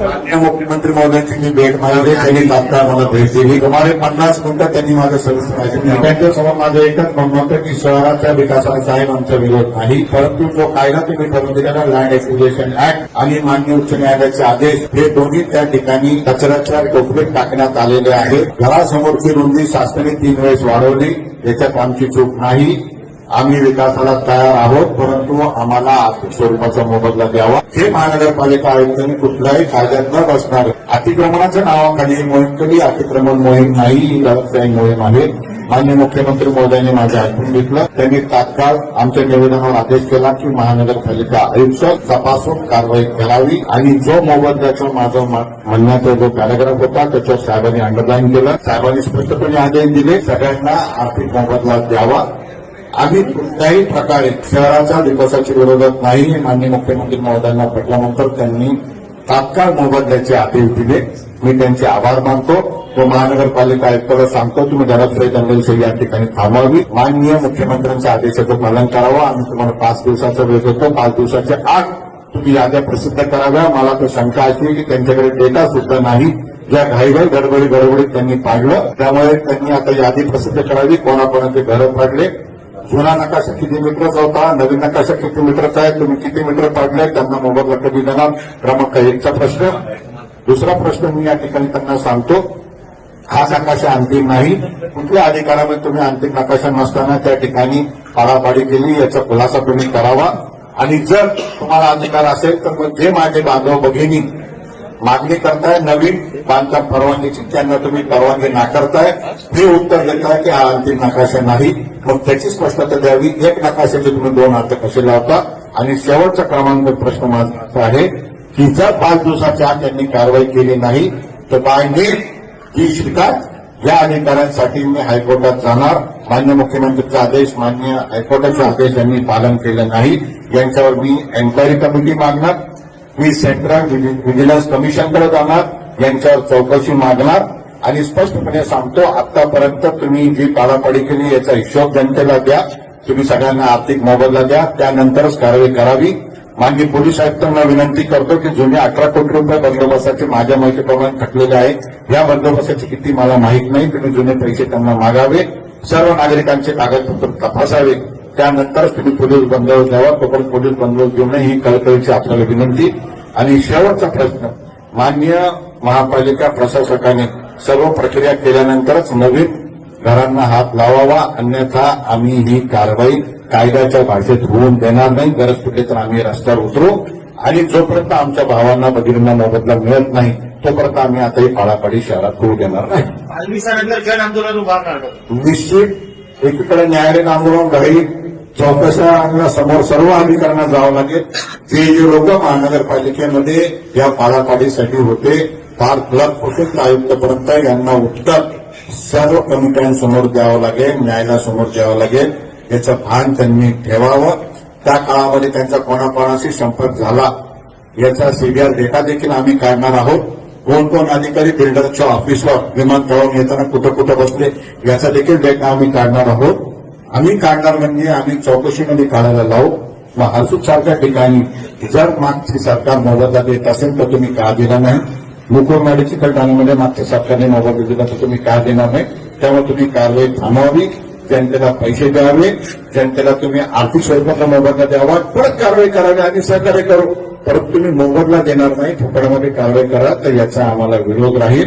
माननीय मुख्यमंत्री महोदयांची मी भेट मागवली त्यांनी तात्काळ मला भेट दिली सुमारे पन्नास मिनिटं त्यांनी माझं सविस्तर माहिती दिली. त्यांच्यासमोर माझं एकच म्हणणं होतं की शहराच्या विकासाला आहे आमचा विरोध नाही परंतु जो कायदा तुम्ही ठरवून दिलेला लँड एक्विजिशन ऍक्ट आणि मान्य उच्च न्यायालयाचे आदेश हे दोन्ही त्या ठिकाणी कचऱ्याच्या टोपलीत टाकण्यात आलेले आहेत घरासमोरची रुंदी शासनाने तीन वेळेस वाढवली याच्यात आमची चूक नाही. आम्ही विकासाला तयार आहोत परंतु आम्हाला आर्थिक स्वरूपाचा मोबदला द्यावा. हे महानगरपालिका आयुक्तांनी कुठल्याही कायद्यात न बसणार. अतिक्रमणाच्या नावाखाली ही मोहीम कधी अतिक्रमण मोहीम नाही ही मोहीम आहे. मान्य मुख्यमंत्री महोदयांनी माझं ऐकून घेतलं. त्यांनी तात्काळ आमच्या निवेदनावर आदेश केला की महानगरपालिका आयुक्त तपासून कारवाई करावी आणि जो मोबदल्याचं माझं म्हणण्याचा जो पॅराग्राफ होता त्याच्यावर साहेबांनी अंडरलाईन केलं. साहेबांनी स्पष्टपणे आदेश दिले. सगळ्यांना आर्थिक मोबदला द्यावा. आम्ही कुठल्याही प्रकारे शहराच्या विकासाच्या विरोधात नाही हे माननीय मुख्यमंत्री महोदयांना पटल्यानंतर त्यांनी तात्काळ मोबदल्याचे आदेश दिले. मी त्यांचे आभार मानतो. व महानगरपालिका आयुक्ताला सांगतो तुम्ही घरातले दंगलशाही या ठिकाणी थांबवावी माननीय मुख्यमंत्र्यांच्या आदेशाचं पालन करावं. आम्ही तुम्हाला पाच दिवसाचा वेळ देतो. पाच दिवसाच्या आठ तुम्ही याद्या प्रसिद्ध कराव्या. मला तर शंका अशी की त्यांच्याकडे डेटा सुद्धा नाही. ज्या घाईघाई गडबडी गडबडीत त्यांनी पाडलं त्यामुळे त्यांनी आता यादी प्रसिद्ध करावी. कोणाकोणाचे घरं पाडले जुना नकाशा किती मीटरचा होता नवीन नकाशा किती मीटरचा आहे तुम्ही किती मीटर पाडले त्यांना मोबदला कधी देणार? क्रमांक एकचा प्रश्न. दुसरा प्रश्न मी या ठिकाणी त्यांना सांगतो. हा नकाशा अंतिम नाही. कुठल्या अधिकारामध्ये तुम्ही अंतिम नकाशा नसताना त्या ठिकाणी पाडापाडी केली याचा खुलासा तुम्ही करावा. आणि जर तुम्हाला अधिकार असेल तर मग जे माझे बांधव भगिनी मागणी करताय नवीन बांधकाम परवानगीची त्यांना तुम्ही परवानगी नाकारताय. हे उत्तर देताय की हा अंतिम नकाशा नाही. मग त्याची स्पष्टता द्यावी. एक नकाशाचे तुम्ही दोन अर्थ कसे लावता? आणि शेवटचा क्रमांक प्रश्न माझा आहे की जर पाच दिवसाच्या आत त्यांनी कारवाई केली नाही तर बाय ही शिकायत या अधिकाऱ्यांसाठी मी हायकोर्टात जाणार. मान्य मुख्यमंत्र्यांचा आदेश मान्य हायकोर्टाचे आदेश यांनी पालन केलं नाही. यांच्यावर मी एन्क्वायरी कमिटी मागणार. मी सेंट्रल व्हिजिलन्स कमिशनकडे जाणार यांच्यावर चौकशी मागणार आणि स्पष्टपणे सांगतो आतापर्यंत तुम्ही जी पाडापाडी केली याचा हिशोब जनतेला द्या. तुम्ही सगळ्यांना आर्थिक मोबदला द्या. त्यानंतरच कारवाई करावी. माननीय पोलीस आयुक्तांना विनंती करतो की जुने अठरा कोटी रुपये बंदोबस्ताचे माझ्या माहितीप्रमाणे थकलेले आहे या बंदोबस्ताची किती मला माहीत नाही. तुम्ही जुने पैसे त्यांना मागावे. सर्व नागरिकांचे कागदपत्र तपासावे. त्यानंतरच तुम्ही पोलीस बंदोबस्त द्यावा तोपर्यंत पोलीस बंदोबस्त घेऊ नये ही कळकळीची आपल्याला विनंती. आणि शेवटचा प्रश्न मान्य महापालिका प्रशासकाने सर्व प्रक्रिया केल्यानंतरच नवीन घरांना हात लावावा अन्यथा आम्ही ही कारवाई कायद्याच्या भाषेत होऊन देणार नाही. गरज पडली तर आम्ही रस्त्यावर उतरू. आणि जोपर्यंत आमच्या भावांना भगिनींना मोबदला मिळत नाही तोपर्यंत आम्ही आता ही पाडापाडी शहरात होऊ देणार नाही. निश्चित. एकीकडे न्यायालयीन आंदोलन घरी चौकशाला समोर सर्व अधिकाऱ्यांना जावं लागेल. ते जे लोक महानगरपालिकेमध्ये या पाडापाडीसाठी होते फार क्लबपासून आयुक्तपर्यंत यांना उत्तर सर्व कमिट्यांसमोर द्यावं लागेल न्यायालयासमोर द्यावं लागेल. याचं भान त्यांनी ठेवावं. त्या काळामध्ये त्यांचा कोणाकोणाशी संपर्क झाला याचा सीबीआर डेटा देखील आम्ही काढणार आहोत. कोण कोण अधिकारी बिल्डरच्या ऑफिसवर विमानतळावर येताना कुठं कुठं बसले याचा देखील डेटा आम्ही काढणार आहोत. आम्ही काढणार म्हणजे आम्ही चौकशीमध्ये काढायला लावू. मग हरसूद सारख्या ठिकाणी जर मागची सरकार मोबदला देत असेल तर तुम्ही का दिला नाही? मुकुरमाडीची चिकलठाण्यामध्ये मागच्या सरकारने मोबदला दिला तर तुम्ही का देणार नाही? त्यामुळे तुम्ही कारवाई थांबवावी जनतेला पैसे द्यावे जनतेला तुम्ही आर्थिक स्वरूपाचा मोबदला द्यावा. परत कारवाई करावी आणि सहकार्य करू. परत तुम्ही मोबदला देणार नाही ठोकड्यामध्ये कारवाई करा तर याचा आम्हाला विरोध राहील.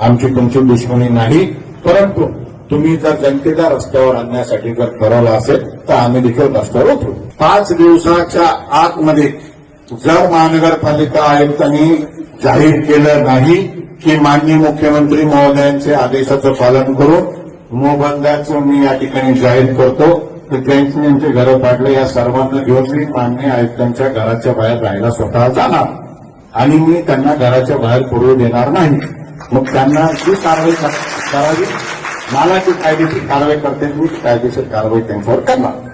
आमची तुमची दुश्मनी नाही. परंतु तुम्ही जर जनतेला रस्त्यावर आणण्यासाठी जर ठरवलं असेल तर आम्ही देखील रस्त्यावर उतरू. पाच दिवसाच्या आतमध्ये जर महानगरपालिका आयुक्तांनी जाहीर केलं नाही की माननीय मुख्यमंत्री महोदयांचे आदेशाचं पालन करून मोबंदाचं मी या ठिकाणी जाहीर करतो तर त्यांची यांचे घरं पाडले या सर्वांना घेऊन मी मान्य आयुक्तांच्या घराच्या बाहेर राहायला स्वतः जाणार. आणि मी त्यांना घराच्या बाहेर पडू देणार नाही. मग त्यांना जी कारवाई करावी मला कायदेशीर कारवाई करते मी कायदेशीर कारवाई त्यांच्यावर करणार.